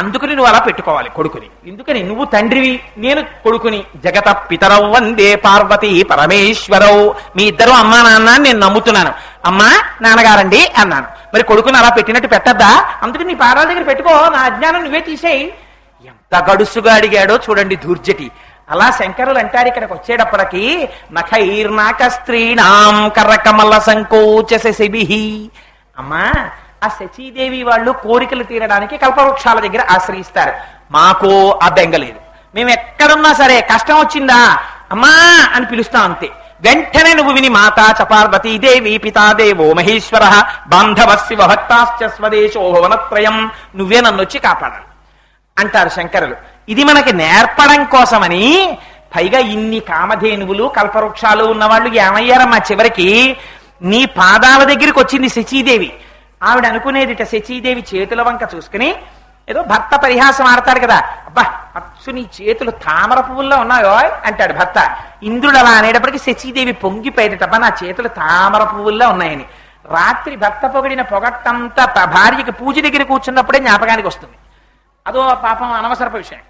అందుకని నువ్వు అలా పెట్టుకోవాలి కొడుకుని. ఎందుకని? నువ్వు తండ్రివి నేను కొడుకుని. జగత పితరవు వందే పార్వతి పరమేశ్వరవు మీ ఇద్దరు అమ్మా నాన్న అని నేను నమ్ముతున్నాను. అమ్మా నాన్నగారండి అన్నాను. మరి కొడుకుని అలా పెట్టినట్టు పెట్టద్దా? అందుకని నీ పాదాల దగ్గర పెట్టుకో నా అజ్ఞానం నువ్వే తీసేయి. ఎంత గడుసుగా అడిగాడో చూడండి దూర్జటి అలా శంకరులు అంటారు ఇక్కడికి వచ్చేటప్పటికి నఖైర్నాక స్త్రీణాం కర్రకమల సంకోచ శిబిహి అమ్మా ఆ శచీదేవి వాళ్ళు కోరికలు తీరడానికి కల్పవృక్షాల దగ్గర ఆశ్రయిస్తారు. మాకు ఆ బెంగలేదు మేము ఎక్కడున్నా సరే కష్టం వచ్చిందా? అమ్మా! అని పిలుస్తాం అంతే. వెంటనే నువ్వు విని మాత చపార్వతీ దేవి పితాదేవో మహేశ్వర బాంధవ శివ భక్తాశ్చ స్వదేశో భవనత్రయం. నువ్వే నన్ను వచ్చి కాపాడాలి. అంటారు శంకరులు. ఇది మనకి నేర్పడం కోసమని పైగా ఇన్ని కామధేనువులు కల్పవృక్షాలు ఉన్నవాళ్ళు ఏమయ్యారమ్మా చివరికి? నీ పాదాల దగ్గరికి వచ్చింది శచీదేవి. ఆవిడ అనుకునేదిట శచీదేవి చేతుల వంక చూసుకుని ఏదో భర్త పరిహాసం ఆడతాడు కదా. అబ్బా అచ్చు నీ చేతులు తామర పువ్వుల్లో ఉన్నాయో అంటాడు భర్త. ఇంద్రుడు అలా అనేటప్పటికి శచీదేవి పొంగిపోయేటప్ప నా చేతులు తామర పువ్వుల్లో ఉన్నాయని. రాత్రి భర్త పొగిడిన పొగట్టంతా భార్యకి పూజ దగ్గర కూర్చున్నప్పుడే జ్ఞాపకానికి వస్తుంది. అదో పాపం అనవసరపు విషయం.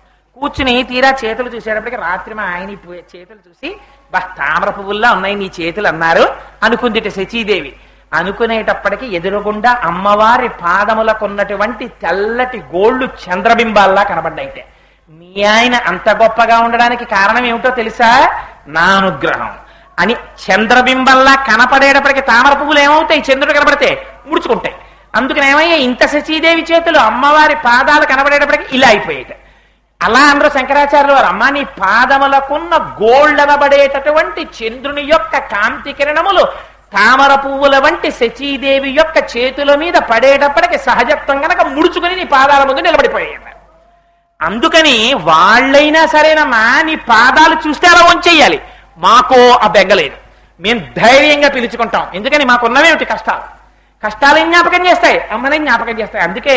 కూర్చుని తీరా చేతులు చూసేటప్పటికి రాత్రి మా ఆయన చేతులు చూసి బా తామర పువ్వుల్లో ఉన్నాయి నీ చేతులు అన్నారు. అనుకుందిట శచీదేవి. అనుకునేటప్పటికి ఎదురుగుండా అమ్మవారి పాదములకున్నటువంటి తెల్లటి గోళ్ళు చంద్రబింబాల్లా కనబడ్డాయితే. మీ ఆయన అంత గొప్పగా ఉండడానికి కారణం ఏమిటో తెలుసా? నా అనుగ్రహం. అని చంద్రబింబంలా కనపడేటప్పటికి తామర పువ్వులు ఏమవుతాయి? చంద్రుడు కనపడితే ముడుచుకుంటాయి. అందుకని ఏమయ్యా ఇంత శచీదేవి చేతులు అమ్మవారి పాదాలు కనబడేటప్పటికి ఇలా అయిపోయాయి అలా అందరూ శంకరాచార్యులు వారు అమ్మ నీ పాదములకున్న గోల్డనబడేటటువంటి చంద్రుని యొక్క కాంతి కిరణములు తామర పువ్వుల వంటి శచీదేవి యొక్క చేతుల మీద పడేటప్పటికి సహజత్వం గనక ముడుచుకుని నీ పాదాల ముందు నిలబడిపోయాడు అందుకని వాళ్ళైనా సరేనమ్మా నీ పాదాలు చూస్తే అలా వంచేయాలి. మాకో ఆ బెంగలేదు మేము ధైర్యంగా పిలుచుకుంటాం. ఎందుకని మాకున్నవేమిటి కష్టాలు? కష్టాలు జ్ఞాపకం చేస్తాయి? అమ్మని జ్ఞాపకం చేస్తాయి. అందుకే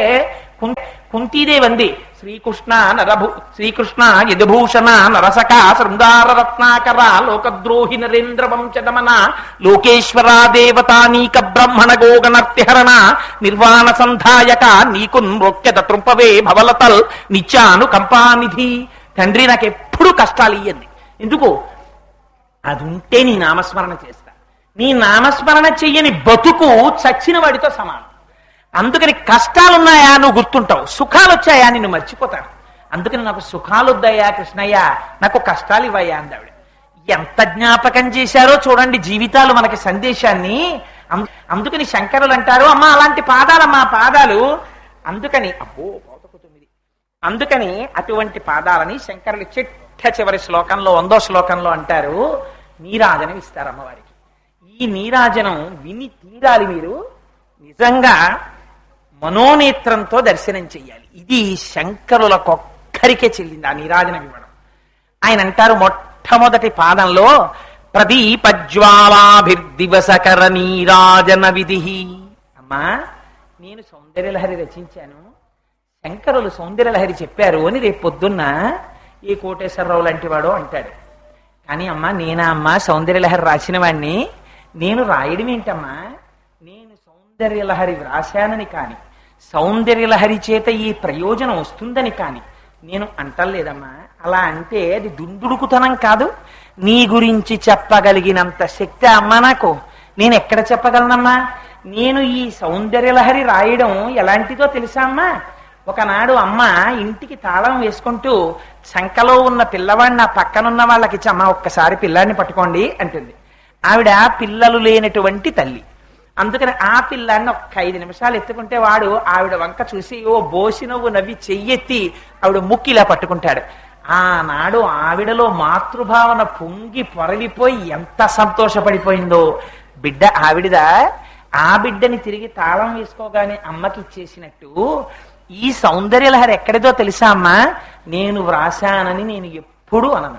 కుంతీదే కుంతీదేవి అంది శ్రీకృష్ణ నరభూ శ్రీకృష్ణ యదుభూషణ నరసక శృంగార రత్నాకర లోకద్రోహి నరేంద్ర వంశదమన లోకేశ్వర దేవతానీక బ్రహ్మణ గోగణర్తిహరణ నిర్వాణ సంధాయక నీకు నృత్యత భవలతల్ నిత్యాను కంపానిధి. తండ్రి నాకు ఎప్పుడు కష్టాలు ఇయ్యండి. ఎందుకు? అది ఉంటే నీ నామస్మరణ చేస్తా. నీ నామస్మరణ చెయ్యని బతుకు చచ్చిన వాడితో సమానం. అందుకని కష్టాలున్నాయా నువ్వు గుర్తుంటావు సుఖాలు వచ్చాయా నిన్ను మర్చిపోతాను. అందుకని నాకు సుఖాలు వద్దయ్యా కృష్ణయ్య నాకు కష్టాలు ఇవ్వయా ఆవిడ ఎంత జ్ఞాపకం చేశారో చూడండి జీవితాలు మనకి సందేశాన్ని. అందుకని శంకరులు అంటారు అమ్మా అలాంటి పాదాలమ్మా పాదాలు. అందుకని అబ్బో పావుతకు అందుకని అటువంటి పాదాలని శంకరులు చిట్ట చివరి శ్లోకంలో వందో శ్లోకంలో అంటారు నీరాజనం ఇస్తారు అమ్మవారికి. ఈ నీరాజనం విని తీరాలి మీరు. నిజంగా మనోనేత్రంతో దర్శనం చెయ్యాలి. ఇది శంకరులకొక్కరికే చెల్లింది ఆ నీరాజనం ఇవ్వడం ఆయన అంటారు మొట్టమొదటి పాదంలో ప్రదీపజ్వాలాభిర్దివసకర నీరాజన విధి. అమ్మా నేను సౌందర్యలహరి రచించాను. శంకరులు సౌందర్యలహరి చెప్పారు అని రేపు పొద్దున్న ఏ కోటేశ్వరరావు లాంటి వాడు అంటాడు. కానీ అమ్మా నేనా అమ్మా సౌందర్యలహరి రాసిన వాడిని నేను రాయడం ఏంటమ్మా నేను సౌందర్యలహరి వ్రాశానని కానీ సౌందర్యలహరి చేత ఈ ప్రయోజనం వస్తుందని కాని నేను అంటలేదమ్మా. అలా అంటే అది దుందుడుకుతనం కాదు. నీ గురించి చెప్పగలిగినంత శక్తి అమ్మా నాకు. నేను ఎక్కడ చెప్పగలనమ్మా? నేను ఈ సౌందర్యలహరి రాయడం ఎలాంటిదో తెలుసా అమ్మా? ఒకనాడు అమ్మ ఇంటికి తాళం వేసుకుంటూ సంకలో ఉన్న పిల్లవాడిని నా పక్కనున్న వాళ్ళకి అమ్మ ఒక్కసారి పిల్లాడిని పట్టుకోండి అంటుంది. ఆవిడ పిల్లలు లేనటువంటి తల్లి. అందుకని ఆ పిల్లాన్ని ఒక్క ఐదు నిమిషాలు ఎత్తుకుంటే వాడు ఆవిడ వంక చూసి ఓ బోసి నవ్వు నవ్వి చెయ్యెత్తి ఆవిడ ముక్కిలా పట్టుకుంటాడు. ఆనాడు ఆవిడలో మాతృభావన పొంగి పొరలిపోయి ఎంత సంతోషపడిపోయిందో. బిడ్డ ఆవిడదా? ఆ బిడ్డని తిరిగి తాళం వేసుకోగానే అమ్మకి ఇచ్చేసినట్టు ఈ సౌందర్యలహరి ఎక్కడిదో తెలుసా అమ్మా? నేను వ్రాశానని నేను ఎప్పుడు అనను.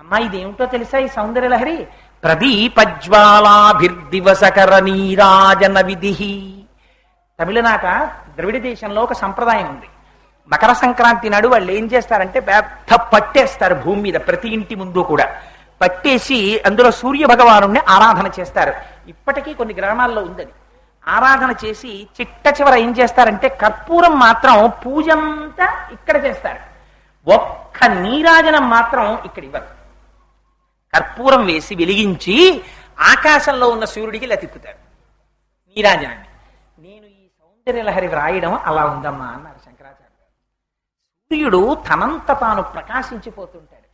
అమ్మా ఇదేమిటో తెలుసా ఈ సౌందర్యలహరి? ప్రదీపజ్వాలాభిర్దివసకర నీరాజన విధి తమిళనాట ద్రవిడ దేశంలో ఒక సంప్రదాయం ఉంది. మకర సంక్రాంతి నాడు వాళ్ళు ఏం చేస్తారంటే పెద్ద పట్టేస్తారు భూమి మీద ప్రతి ఇంటి ముందు కూడా. పట్టేసి అందులో సూర్య భగవాను ఆరాధన చేస్తారు. ఇప్పటికీ కొన్ని గ్రామాల్లో ఉందని. ఆరాధన చేసి చిట్ట చివర ఏం చేస్తారంటే కర్పూరం మాత్రం పూజంతా ఇక్కడ చేస్తారు. ఒక్క నీరాజనం మాత్రం ఇక్కడ ఇవ్వరు. కర్పూరం వేసి వెలిగించి ఆకాశంలో ఉన్న సూర్యుడికి ఇలా తిప్పుతారు నీరాజనాన్ని నేను ఈ సౌందర్య లహరి వ్రాయడం అలా ఉందమ్మా అన్నారు శంకరాచార్య సూర్యుడు తనంత తాను ప్రకాశించిపోతుంటాడు.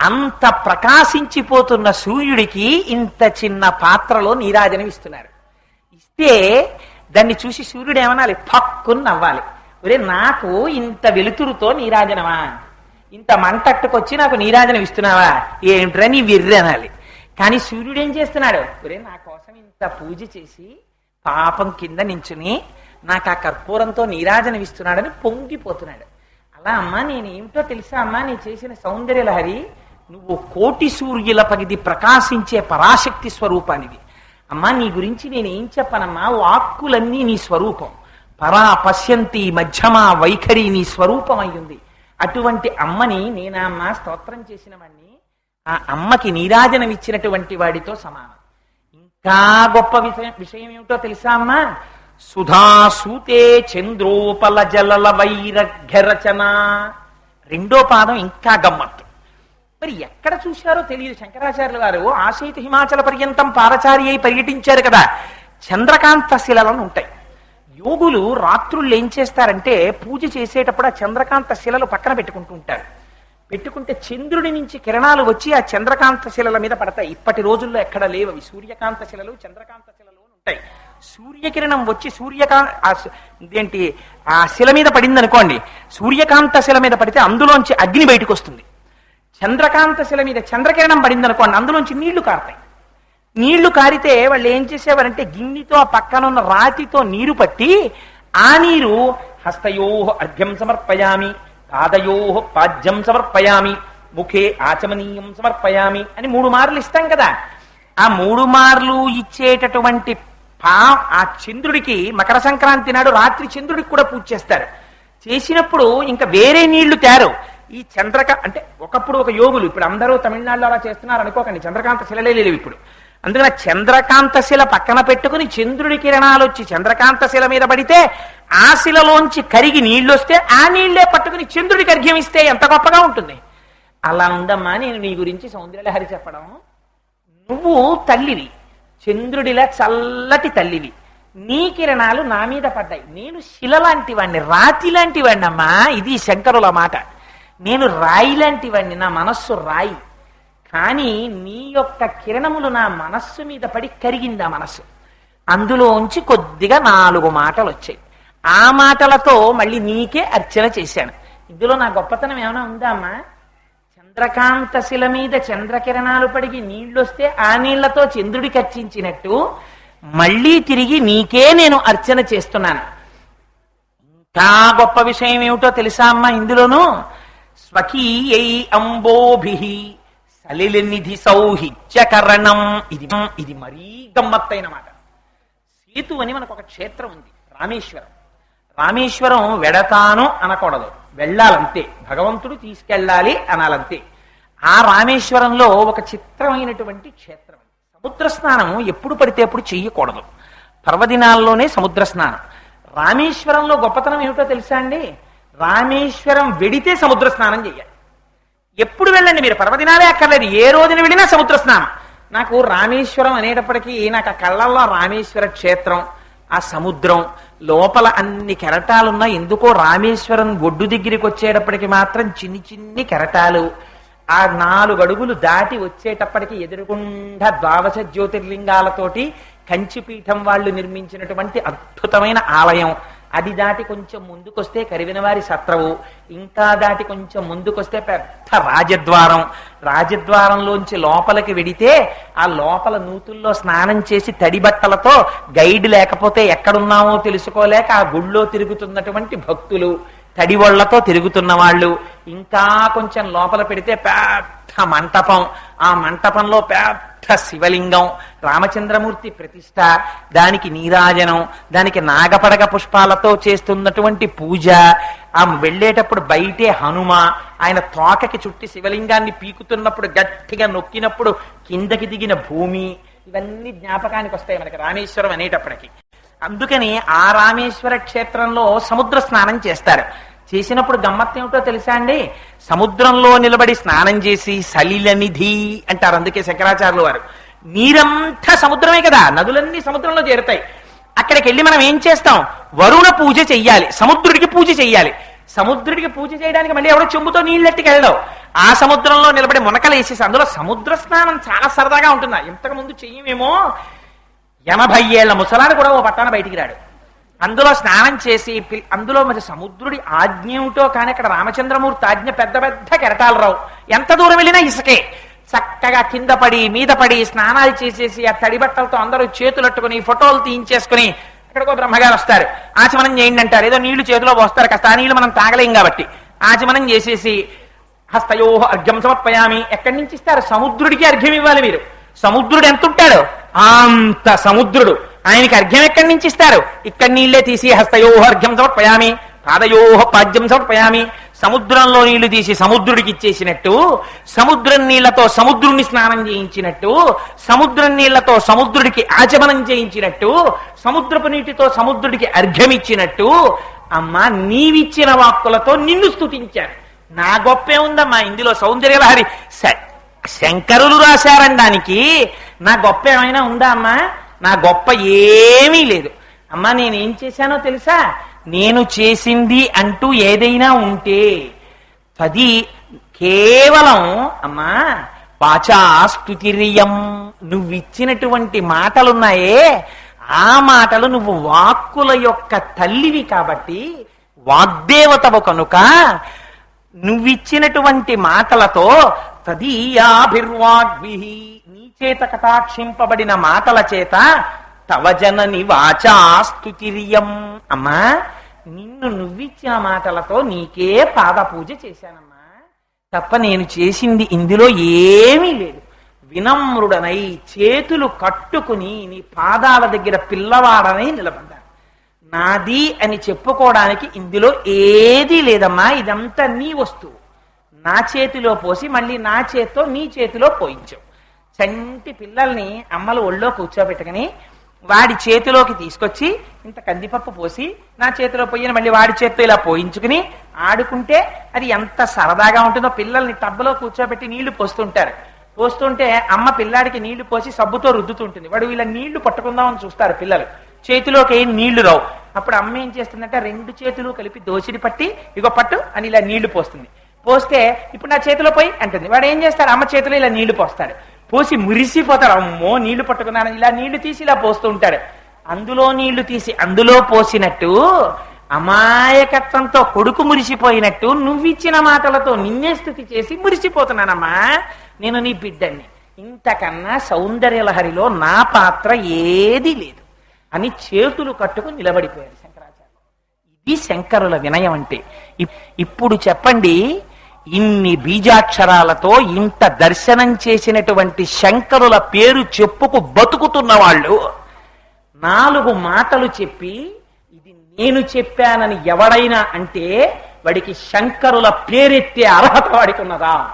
అంత ప్రకాశించిపోతున్న సూర్యుడికి ఇంత చిన్న పాత్రలో నీరాజనం ఇస్తున్నారు. ఇస్తే దాన్ని చూసి సూర్యుడు ఏమనాలి? పక్కుని నవ్వాలి. ఒరే నాకు ఇంత వెలుతురుతో నీరాజనమా? ఇంత మంటట్టుకొచ్చి నాకు నీరాజనం ఇస్తున్నావా? ఏమిట్రా నీ అనాలి కానీ సూర్యుడు ఏం చేస్తున్నాడు? ఒరే నా కోసం ఇంత పూజ చేసి పాపం కింద నించుని నాకు ఆ కర్పూరంతో నీరాజనం ఇస్తున్నాడని పొంగిపోతున్నాడు. అలా అమ్మా నేను ఏమిటో తెలుసా అమ్మా? నీ చేసిన సౌందర్యలహరి నువ్వు కోటి సూర్యుల పగిది ప్రకాశించే పరాశక్తి స్వరూపానివి. అమ్మా నీ గురించి నేను ఏం చెప్పనమ్మా? వాక్కులన్నీ నీ స్వరూపం. పరా పశ్యంతి మధ్యమా వైఖరి నీ స్వరూపం అయ్యింది అటువంటి అమ్మని నేనమ్మా స్తోత్రం చేసిన వాడిని ఆ అమ్మకి నీరాజనం ఇచ్చినటువంటి వాడితో సమానం. ఇంకా గొప్ప విషయం విషయం ఏమిటో తెలుసా అమ్మా? సుధాసూతే చంద్రోపల జలల వైరఘ్యరచన. రెండో పాదం ఇంకా గమ్మత్తు. మరి ఎక్కడ చూశారో తెలియదు శంకరాచార్యుల వారు. ఆశయిత హిమాచల పర్యంతం పారచారి అయి పర్యటించారు కదా. చంద్రకాంత శిలలను ఉంటాయి. యోగులు రాత్రుళ్ళు ఏం చేస్తారంటే పూజ చేసేటప్పుడు ఆ చంద్రకాంత శిలలు పక్కన పెట్టుకుంటూ ఉంటారు. పెట్టుకుంటే చంద్రుడి నుంచి కిరణాలు వచ్చి ఆ చంద్రకాంత శిలల మీద పడతాయి. ఇప్పటి రోజుల్లో ఎక్కడ లేవు. సూర్యకాంత శిలలు చంద్రకాంత శిలలు ఉంటాయి. సూర్యకిరణం వచ్చి సూర్యకాంత ఏంటి ఆ శిల మీద పడింది అనుకోండి సూర్యకాంత శిల మీద పడితే అందులోంచి అగ్ని బయటకు వస్తుంది. చంద్రకాంత శిల మీద చంద్రకిరణం పడింది అనుకోండి అందులోంచి నీళ్ళు కారుతాయి. నీళ్ళు కారితే వాళ్ళు ఏం చేసేవారంటే గిన్నెతో ఆ పక్కన ఉన్న రాతితో నీరు పట్టి ఆ నీరు హస్తయో అర్ఘ్యం సమర్పయామి పాదయో పాద్యం సమర్పయామి ముఖే ఆచమనీయం సమర్పయామి అని మూడు మార్లు ఇస్తాం కదా. ఆ మూడు మార్లు ఇచ్చేటటువంటి పా ఆ చంద్రుడికి మకర సంక్రాంతి నాడు రాత్రి చంద్రుడికి కూడా పూజ చేస్తారు. చేసినప్పుడు ఇంకా వేరే నీళ్ళు తేరు. ఈ చంద్రక అంటే ఒకప్పుడు ఒక యోగులు ఇప్పుడు అందరూ తమిళనాడులో అలా చేస్తున్నారు అనుకోకండి చంద్రకాంత శిలలే లేవు ఇప్పుడు. అందుకని చంద్రకాంత శిల పక్కన పెట్టుకుని చంద్రుడి కిరణాలు వచ్చి చంద్రకాంత శిల మీద పడితే ఆ శిలలోంచి కరిగి నీళ్ళు వస్తే ఆ నీళ్ళే పట్టుకుని చంద్రుడికి అర్ఘ్యం ఇస్తే ఎంత గొప్పగా ఉంటుంది. అలా ఉందమ్మా నేను నీ గురించి సౌందర్యలహరి చెప్పడం. నువ్వు తల్లివి. చంద్రుడిలా చల్లటి తల్లివి. నీ కిరణాలు నా మీద పడ్డాయి. నేను శిల లాంటి వాణ్ణి రాతి లాంటి వాణ్ణి ఇది శంకరుల మాట. నేను రాయి లాంటి వాణ్ణి నా మనస్సు రాయి. కానీ నీ యొక్క కిరణములు నా మనస్సు మీద పడి కరిగింది ఆ మనస్సు. అందులోంచి కొద్దిగా నాలుగు మాటలు వచ్చాయి ఆ మాటలతో మళ్ళీ నీకే అర్చన చేశాను. ఇందులో నా గొప్పతనం ఏమైనా ఉందా అమ్మా చంద్రకాంత శిల మీద చంద్రకిరణాలు పడిగి నీళ్ళొస్తే ఆ నీళ్ళతో చంద్రుడి కర్చించినట్టు మళ్ళీ తిరిగి నీకే నేను అర్చన చేస్తున్నాను. ఇంకా గొప్ప విషయం ఏమిటో తెలుసా అమ్మా ఇందులోను? స్వకీయై అంబోభి. సలిలనిధి సౌహిత్యకరణం. ఇది ఇది మరీ గమ్మత్తైన మాట సేతు అని మనకు ఒక క్షేత్రం ఉంది రామేశ్వరం. రామేశ్వరం వెడతాను అనకూడదు. వెళ్ళాలంతే. భగవంతుడు తీసుకెళ్ళాలి అనాలంతే. ఆ రామేశ్వరంలో ఒక చిత్రమైనటువంటి క్షేత్రం సముద్ర స్నానం ఎప్పుడు పడితే అప్పుడు చెయ్యకూడదు. పర్వదినాల్లోనే సముద్ర స్నానం. రామేశ్వరంలో గొప్పతనం ఏమిటో తెలుసా అండి? రామేశ్వరం వెడితే సముద్ర స్నానం చేయాలి ఎప్పుడు వెళ్ళండి మీరు? పర్వదినాలే అక్కర్లేదు. ఏ రోజున వెళ్ళినా సముద్ర స్నానం నాకు రామేశ్వరం అనేటప్పటికీ నాకు ఆ కళ్ళల్లో రామేశ్వర క్షేత్రం ఆ సముద్రం లోపల అన్ని కెరటాలున్నా ఎందుకో రామేశ్వరం ఒడ్డు దగ్గరికి వచ్చేటప్పటికి మాత్రం చిన్ని చిన్ని కెరటాలు. ఆ నాలుగు అడుగులు దాటి వచ్చేటప్పటికి ఎదురుగుండా ద్వాదశ జ్యోతిర్లింగాలతోటి కంచిపీఠం వాళ్ళు నిర్మించినటువంటి అద్భుతమైన ఆలయం. అది దాటి కొంచెం ముందుకొస్తే కరివినవారి సత్రవు ఇంకా దాటి కొంచెం ముందుకొస్తే పెద్ద రాజద్వారం. రాజద్వారంలోంచి లోపలికి వెడితే ఆ లోపల నూతుల్లో స్నానం చేసి తడి బట్టలతో గైడ్ లేకపోతే ఎక్కడున్నామో తెలుసుకోలేక ఆ గుళ్ళో తిరుగుతున్నటువంటి భక్తులు తడి తిరుగుతున్న వాళ్ళు ఇంకా కొంచెం లోపల పెడితే పెద్ద మంటపం. ఆ మంటపంలో పెద్ద శివలింగం. రామచంద్రమూర్తి ప్రతిష్ట. దానికి నీరాజనం. దానికి నాగపడగ పుష్పాలతో చేస్తున్నటువంటి పూజ. ఆ వెళ్ళేటప్పుడు బయటే హనుమ. ఆయన తోకకి చుట్టి శివలింగాన్ని పీకుతున్నప్పుడు గట్టిగా నొక్కినప్పుడు కిందకి దిగిన భూమి. ఇవన్నీ జ్ఞాపకానికి వస్తాయి మనకి రామేశ్వరం అనేటప్పటికి. అందుకని ఆ రామేశ్వర క్షేత్రంలో సముద్ర స్నానం చేస్తారు. చేసినప్పుడు గమ్మత్తం ఏమిటో తెలుసా అండి? సముద్రంలో నిలబడి స్నానం చేసి సలిలనిధి అంటారు. అందుకే శంకరాచార్యులు వారు. నీరంతా సముద్రమే కదా నదులన్నీ సముద్రంలో చేరుతాయి. అక్కడికి వెళ్ళి మనం ఏం చేస్తాం? వరుణ పూజ చెయ్యాలి సముద్రుడికి పూజ చెయ్యాలి. సముద్రుడికి పూజ చేయడానికి మళ్ళీ ఎవడో చెంబుతో నీళ్ళెట్టుకు వెళ్ళడం ఆ సముద్రంలో నిలబడి మునకలు వేసేసి అందులో సముద్ర స్నానం చాలా సరదాగా ఉంటుంది? ఇంతకు ముందు చెయ్యమేమో? ఎనభై ఏళ్ళ ముసలాడు కూడా ఓ పట్టాన బయటికి రాడు. అందులో స్నానం చేసి అందులో మరి సముద్రుడి ఆజ్ఞ ఏమిటో కానీ అక్కడ రామచంద్రమూర్తి ఆజ్ఞ పెద్ద పెద్ద కెరటాలు రావు. ఎంత దూరం వెళ్ళినా ఇసుకే. చక్కగా కింద పడి మీద పడి స్నానాలు చేసేసి ఆ తడి బట్టలతో అందరూ చేతులట్టుకుని ఫోటోలు తీయించేసుకుని అక్కడికో బ్రహ్మగారు వస్తారు. ఆచమనం చేయండి అంటారు. ఏదో నీళ్ళు చేతిలో పోస్తారు. కాస్త ఆ నీళ్ళు మనం తాగలేం కాబట్టి. ఆచమనం చేసేసి హస్తయో అర్ఘ్యం సమర్పయామి. ఎక్కడి నుంచి ఇస్తారు? సముద్రుడికి అర్ఘ్యం ఇవ్వాలి మీరు. సముద్రుడు ఎంత ఉంటాడు అంత సముద్రుడు. ఆయనకి అర్ఘ్యం ఎక్కడి నుంచి ఇస్తారు? ఇక్కడి నీళ్ళే తీసి హస్తయోహ అర్ఘ్యం సమర్పయామి పాదయోహ పాద్యం సమర్పయామి. సముద్రంలో నీళ్ళు తీసి సముద్రుడికి ఇచ్చేసినట్టు సముద్రం నీళ్ళతో సముద్రుణ్ణి స్నానం చేయించినట్టు సముద్రం నీళ్ళతో సముద్రుడికి ఆచమనం చేయించినట్టు సముద్రపు నీటితో సముద్రుడికి అర్ఘ్యం ఇచ్చినట్టు అమ్మా నీవిచ్చిన వాక్కులతో నిన్ను స్థుతించాను నా గొప్పే ఉందమ్మా ఇందులో సౌందర్యలహరి శ- శంకరులు రాశారనడానికి నా గొప్ప ఏమైనా ఉందా అమ్మా? నా గొప్ప ఏమీ లేదు. అమ్మా నేనేం చేశానో తెలుసా? నేను చేసింది అంటూ ఏదైనా ఉంటే పది కేవలం అమ్మా వాచాస్తుతిరియం నువ్విచ్చినటువంటి మాటలున్నాయే. ఆ మాటలు నువ్వు వాక్కుల యొక్క తల్లివి కాబట్టి వాగ్దేవతవు కనుక నువ్విచ్చినటువంటి మాటలతో తదీయాభిర్వాగ్భి. నీ చేత కటాక్షింపబడిన మాటల చేత తవజనని జనని అమ్మా నిన్ను నువ్విచ్చిన మాటలతో నీకే పాద పూజ చేశానమ్మా. తప్ప నేను చేసింది ఇందులో ఏమీ లేదు. వినమ్రుడనై చేతులు కట్టుకుని నీ పాదాల దగ్గర పిల్లవాడనై నిలబడ్డాను. నాది అని చెప్పుకోవడానికి ఇందులో ఏదీ లేదమ్మా ఇదంతా నీ వస్తువు. నా చేతిలో పోసి మళ్ళీ నా చేత్తో నీ చేతిలో పోయించావు చంటి పిల్లల్ని అమ్మలు ఒళ్ళో కూర్చోబెట్టుకుని వాడి చేతిలోకి తీసుకొచ్చి ఇంత కందిపప్పు పోసి నా చేతిలో పోయిన మళ్ళీ వాడి చేత్తో ఇలా పోయించుకుని ఆడుకుంటే అది ఎంత సరదాగా ఉంటుందో. పిల్లల్ని టబ్బలో కూర్చోబెట్టి నీళ్ళు పోస్తుంటారు. పోస్తుంటే అమ్మ పిల్లాడికి నీళ్ళు పోసి సబ్బుతో రుద్దుతుంటుంది. వాడు ఇలా నీళ్ళు పట్టుకుందామని చూస్తారు పిల్లలు. చేతిలోకి ఏం నీళ్ళు రావు. అప్పుడు అమ్మ ఏం చేస్తుందంటే రెండు చేతులు కలిపి దోసిడి పట్టి ఇగో పట్టు అని ఇలా నీళ్ళు పోస్తుంది. పోస్తే ఇప్పుడు నా చేతిలో పోయి అంటుంది. వాడు ఏం చేస్తాడు? అమ్మ చేతిలో ఇలా నీళ్ళు పోస్తాడు. పోసి మురిసిపోతాడు అమ్మో నీళ్ళు పట్టుకున్నాను. ఇలా నీళ్ళు తీసి ఇలా పోస్తూ ఉంటాడు అందులో నీళ్ళు తీసి అందులో పోసినట్టు అమాయకత్వంతో కొడుకు మురిసిపోయినట్టు నువ్విచ్చిన మాటలతో నిన్నే స్థుతి చేసి మురిసిపోతున్నానమ్మా. నేను నీ బిడ్డని ఇంతకన్నా సౌందర్యలహరిలో నా పాత్ర ఏదీ లేదు. అని చేతులు కట్టుకుని నిలబడిపోయారు శంకరాచార్య ఇది శంకరుల వినయం అంటే. ఇప్- ఇప్పుడు చెప్పండి ఇన్ని బీజాక్షరాలతో ఇంత దర్శనం చేసినటువంటి శంకరుల పేరు చెప్పుకు బతుకుతున్న వాళ్ళు నాలుగు మాటలు చెప్పి ఇది నేను చెప్పానని ఎవడైనా అంటే వాడికి శంకరుల పేరెత్తే అర్హత వాడికి ఉన్నదా?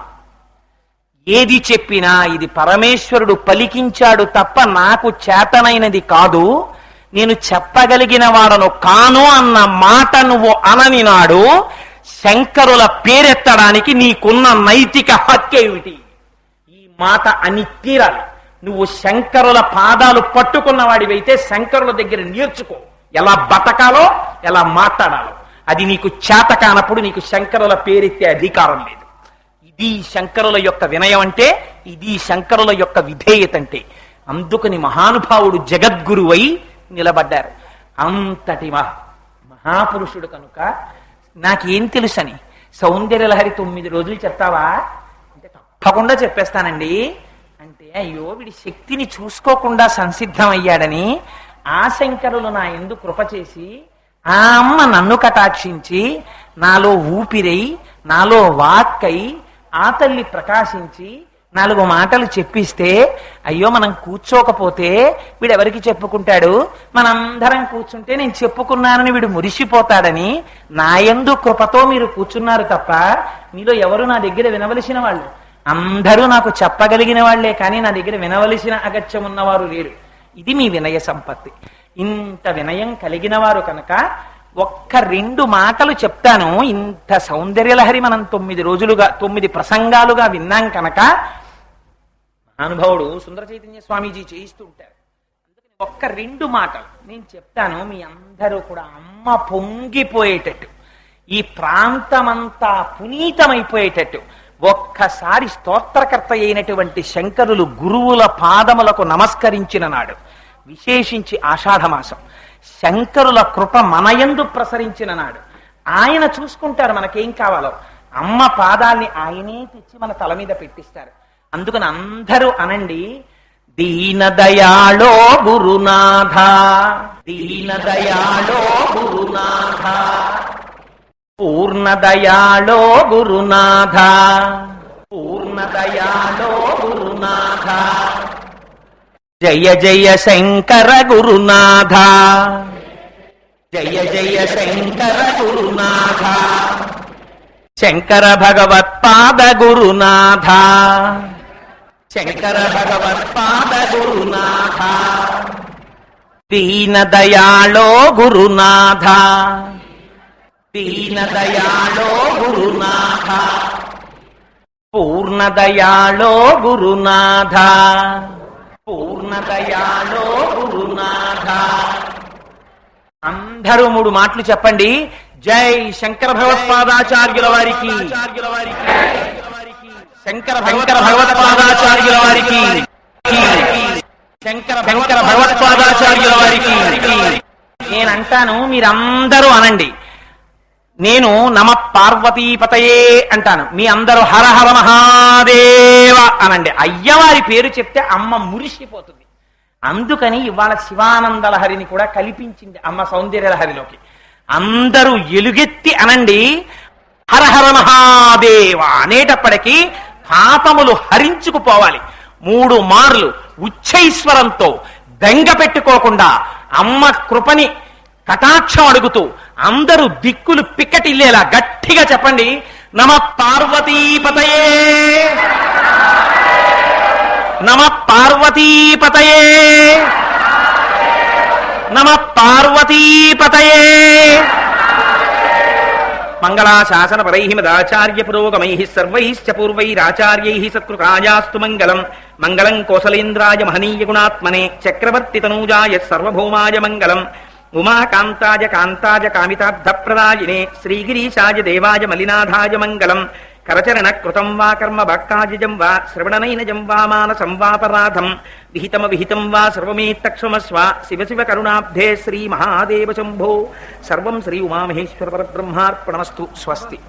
ఏది చెప్పినా ఇది పరమేశ్వరుడు పలికించాడు తప్ప నాకు చేతనైనది కాదు. నేను చెప్పగలిగిన వాడను కాను అన్న మాట నువ్వు అననినాడు. శంకరుల పేరెత్తడానికి నీకున్న నైతిక హక్కేమిటి ఈ మాట అని తీరాలి. నువ్వు శంకరుల పాదాలు పట్టుకున్న వాడివైతే శంకరుల దగ్గర నేర్చుకో. ఎలా బతకాలో ఎలా మాట్లాడాలో. అది నీకు చేత కానప్పుడు నీకు శంకరుల పేరెత్తే అధికారం లేదు. ఇది శంకరుల యొక్క వినయం అంటే ఇది శంకరుల యొక్క విధేయత అంటే అందుకని మహానుభావుడు జగద్గురువై నిలబడ్డారు. అంతటి మహా మహాపురుషుడు కనుక నాకేం తెలుసని? సౌందర్యలహరి తొమ్మిది రోజులు చెప్తావా? అంటే తప్పకుండా చెప్పేస్తానండి. అంటే అయ్యో వీడి శక్తిని చూసుకోకుండా సంసిద్ధం అయ్యాడని ఆ శంకరులు నా ఎందు కృప చేసి ఆ అమ్మ నన్ను కటాక్షించి నాలో ఊపిరై నాలో వాక్కై ఆ తల్లి ప్రకాశించి నాలుగు మాటలు చెప్పిస్తే అయ్యో మనం కూర్చోకపోతే వీడు ఎవరికి చెప్పుకుంటాడు? మనందరం కూర్చుంటే నేను చెప్పుకున్నానని వీడు మురిసిపోతాడని నా యందు కృపతో మీరు కూర్చున్నారు తప్ప మీలో ఎవరు నా దగ్గర వినవలసిన వాళ్ళు? అందరూ నాకు చెప్పగలిగిన వాళ్ళే కానీ నా దగ్గర వినవలసిన అగత్యం ఉన్నవారు లేరు. ఇది మీ వినయ సంపత్తి. ఇంత వినయం కలిగిన వారు కనుక ఒక్క రెండు మాటలు చెప్తాను. ఇంత సౌందర్యలహరి మనం తొమ్మిది రోజులుగా తొమ్మిది ప్రసంగాలుగా విన్నాం కనుక అనుభవుడు సుందర చైతన్య స్వామీజీ చేయిస్తూ ఉంటారు. ఒక్క రెండు మాటలు నేను చెప్తాను మీ అందరూ కూడా అమ్మ పొంగిపోయేటట్టు ఈ ప్రాంతమంతా పునీతమైపోయేటట్టు ఒక్కసారి స్తోత్రకర్త అయినటువంటి శంకరులు గురువుల పాదములకు నమస్కరించిన నాడు విశేషించి ఆషాఢమాసం. శంకరుల కృప మనయందు ప్రసరించిన నాడు. ఆయన చూసుకుంటారు మనకేం కావాలో. అమ్మ పాదాల్ని ఆయనే తెచ్చి మన తల మీద పెట్టిస్తారు. అందుకని అందరూ అనండి దీనదయాళో గురునాథ దీనదయాళో గురునాథ పూర్ణదయాళో గురునాథ పూర్ణదయాళో గురునాథ జయ జయ శంకర గురునాథ. జయ జయ శంకర గురునాథ. శంకర భగవత్పాద గురునాథ. శంకర భగవత్పాద గురునాథ. దీన దయాళో గురునాథ. దీన దయాళో గురునాథ. పూర్ణదయాళో గురునాథ. పూర్ణదయాళో గురునాథ. అందరూ మూడు మాటలు చెప్పండి. జై శంకర భగవత్పాదాచార్యుల వారికి. శంకర శంకర భగవత్పాదాచార్యుల వారికి. శంకర శంకర భగవత్పాదాచార్యుల వారికి. నేను అంటాను మీరందరూ అనండి. నేను నమ పార్వతీపతయే అంటాను. మీ అందరూ హరహర మహాదేవ అనండి. అయ్యవారి పేరు చెప్తే అమ్మ మురిసిపోతుంది. అందుకని ఇవాళ శివానంద లహరిని కూడా కల్పించింది అమ్మ సౌందర్య లహరిలోకి అందరూ ఎలుగెత్తి అనండి హరహర మహాదేవ అనేటప్పటికీ పాపములు హరించుకుపోవాలి. మూడు మార్లు ఉచ్చైశ్వరంతో బెంగ పెట్టుకోకుండా అమ్మ కృపని కటాక్షం అడుగుతూ అందరూ దిక్కులు పిక్కటిల్లేలా గట్టిగా చెప్పండి నమ పార్వతీపతయే. నమ పార్వతీపతయే. నమ పార్వతీపతయే. మంగళాశాసన పరై మదాచార్య పురోగమై సర్వైశ్చ పూర్వైరాచార్యై సత్కృతాయాస్తు మంగళం. మంగళం కోసలేంద్రాయ మహనీయ గుణాత్మనే. చక్రవర్తి తనూజాయ సర్వభౌమాయ మంగళం. ఉమాకాంతాయ కాంతాయ కామితార్థప్రదాయినే శ్రీగిరీశాయ దేవాయ మలినాథాయ మంగళం కరచరణ కృతం వా కర్మ భక్తాజం వా శ్రవణనైనజం వా మానసం వాపరాధం విహితమ విహితం వా సర్వమేత్తక్షమస్వ శివ శివ కరుణాబ్ధే శ్రీ మహాదేవ శంభో. సర్వం శ్రీ ఉమామహేశ్వర పరబ్రహ్మార్పణమస్తు. స్వస్తి.